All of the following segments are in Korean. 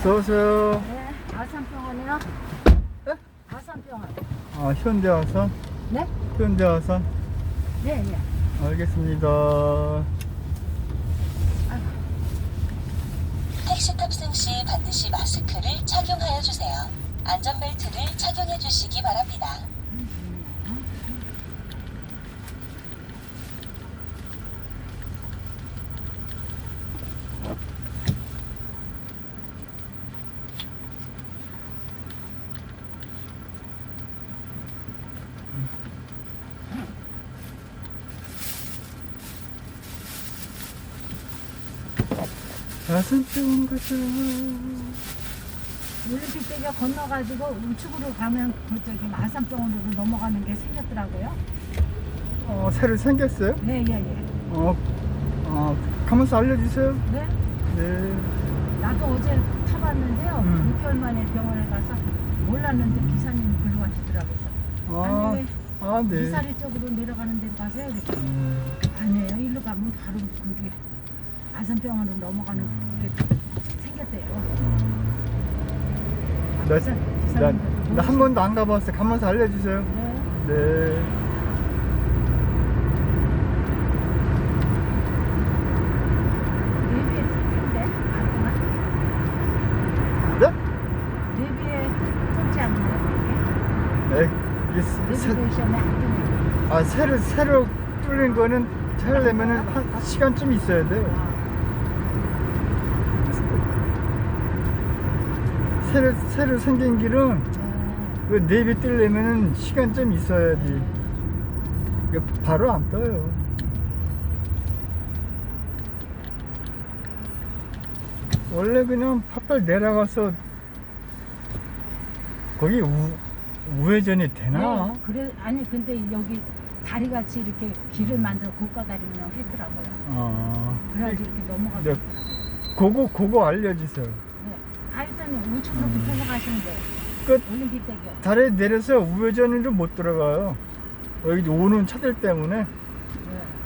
어서오세요. 네, 아산병원이요? 네? 아산병원. 아, 현대화산? 네? 현대화산? 네, 네. 알겠습니다. 택시 탑승 시 반드시 마스크를 착용하여 주세요. 안전벨트를 착용해 주시기 바랍니다. 화산병원 가자. 올림픽 대교 건너가지고 우측으로 가면 그쪽이 아산병원으로 넘어가는 게 생겼더라고요. 어, 새로 생겼어요? 네, 예, 예. 어, 어, 가면서 알려주세요. 네? 네. 나도 어제 타봤는데요. 음. 6개월 만에 병원에 가서 몰랐는데 기사님이 글로 가시더라고요. 아, 아니, 아, 네. 미사리 쪽으로 내려가는 데로 가세요. 음, 아니에요. 일로 가면 바로 그게 아산병원으로 넘어가는 음. 게 생겼대요. 음. 나, 나, 기사님들 나한 번도 안 가봤어요. 가면서 알려주세요. 네. 네. 네? 네. 새- 아, 새로, 새로 뚫린 거는 찾으려면은 한, 한 시간쯤 있어야 돼요. 새로, 새로 생긴 길은 그 내비 뜰려면은 시간 좀 있어야지. 이거 바로 안 떠요. 원래 그냥 팥발 내려가서 거기 우, 우회전이 되나? 네, 그래 아니 근데 여기 다리 같이 이렇게 길을 만들어 고가 다리면 했더라고요. 어. 그래가지고 이렇게 넘어가고. 네. 그거, 그거 알려주세요. 일단 우측으로 붙어서 가시는데 끝. 올림픽 대교. 다리 내려서 우회전으로 못 들어가요. 여기 오는 차들 때문에. 네.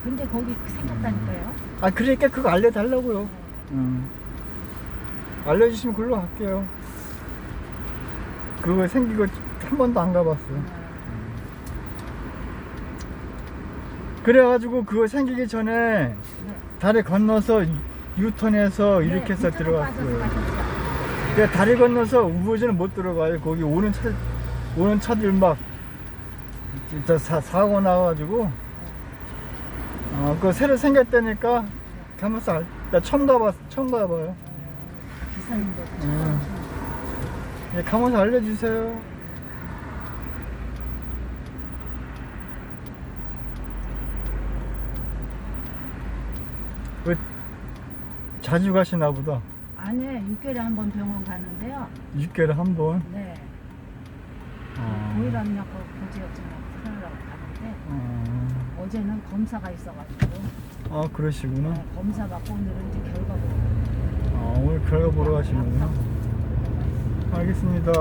근데 거기 생겼다니까요. 아, 그러니까 그거 알려달라고요. 네. 음. 알려주시면 글로 갈게요. 그거 거한 번도 안 가봤어요. 네. 그래가지고 그거 생기기 전에 네. 다리 건너서 유턴해서 이렇게 해서 들어갔어요. 근데 다리 건너서 우회전은 못 들어가요. 거기 오는 차, 오는 차들 막, 진짜 사, 사고 나가지고, 어, 그거 새로 생겼다니까, 가면서 알, 나 처음 가봤, 처음 가봐요. 기사님도 음. 예, 가면서 알려주세요. 왜, 자주 가시나 보다. 안에 6개월에 한 번 병원 가는데요. 6개월에 한 번. 네. 어. 고혈압약 고지혈증 풀으라고 가는데 어, 어제는 검사가 있어가지고 아, 그러시구나. 네, 검사 받고 오늘은 이제 결과 보고 아, 오늘 결과 보러 가시는구나. 알겠습니다.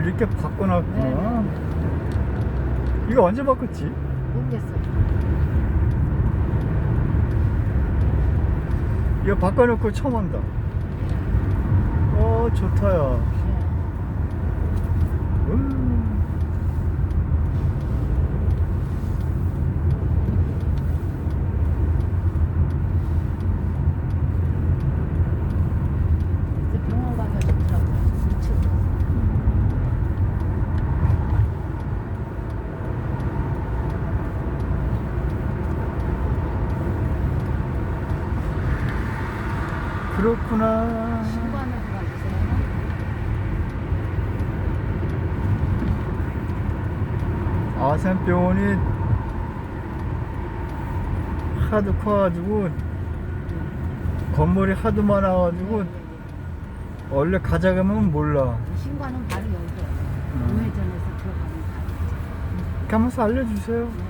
어 이렇게 바꿔놨구나. 이거 언제 바꿨지? 모르겠어요. 이거 바꿔놓고 처음 한다. 어 좋다 야. 음. 이제 병원 가면 좋더라고요. 우측. 그렇구나. 신관을 가주세요. 아산병원이 하도 커가지고 건물이 하도 많아가지고 원래 그러면 몰라. 신관은 바로 여기요. 음. 우회전해서 들어가면 바로. 가면서 알려주세요.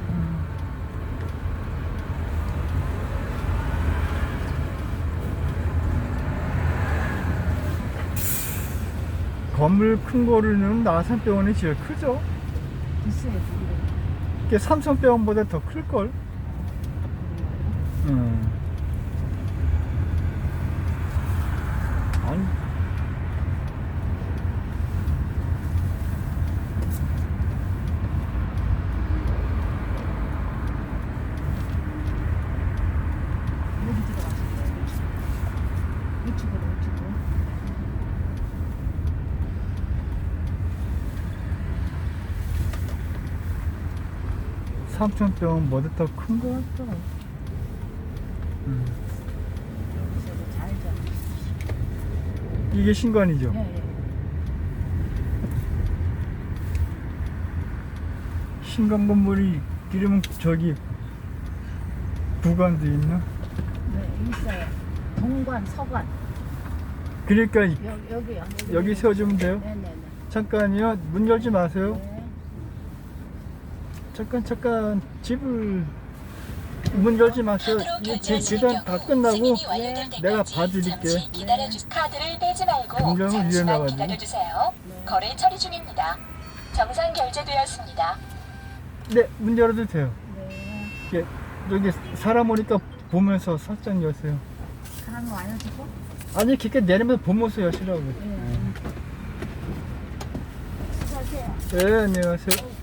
건물 큰 거로는 아산병원이 제일 크죠. 있어요. 이게 삼성병원보다 더 클걸. 음. 아니. 여기 들어가실게요. 우측으로 우측으로. 삼성병원보다 더큰 거 같다. 음. 이게 신관이죠. 예, 예. 신관 건물이 이름은 저기 부관도 있나? 네, 있어요. 동관, 서관. 그러니까 여, 여기요. 여기 세워주면 돼요? 네네네. 잠깐요. 문 열지 마세요. 네. 잠깐 잠깐 집을 문 열지 마세요. 이 결제하실 계단 다 끝나고 때까지 내가 봐드릴게. 기다려주 카드를 떼지 말고 굉장히 잠시만. 기다려주세요. 네. 거래 처리 중입니다. 정상 결제되었습니다. 네, 문 열어도 돼요. 네. 예, 여기 사람 오니까 보면서 살짝 여세요. 사람 와가지고. 아니 그렇게 내리면 보면서 여시라고. 네. 수고하세요. 네, 안녕하세요.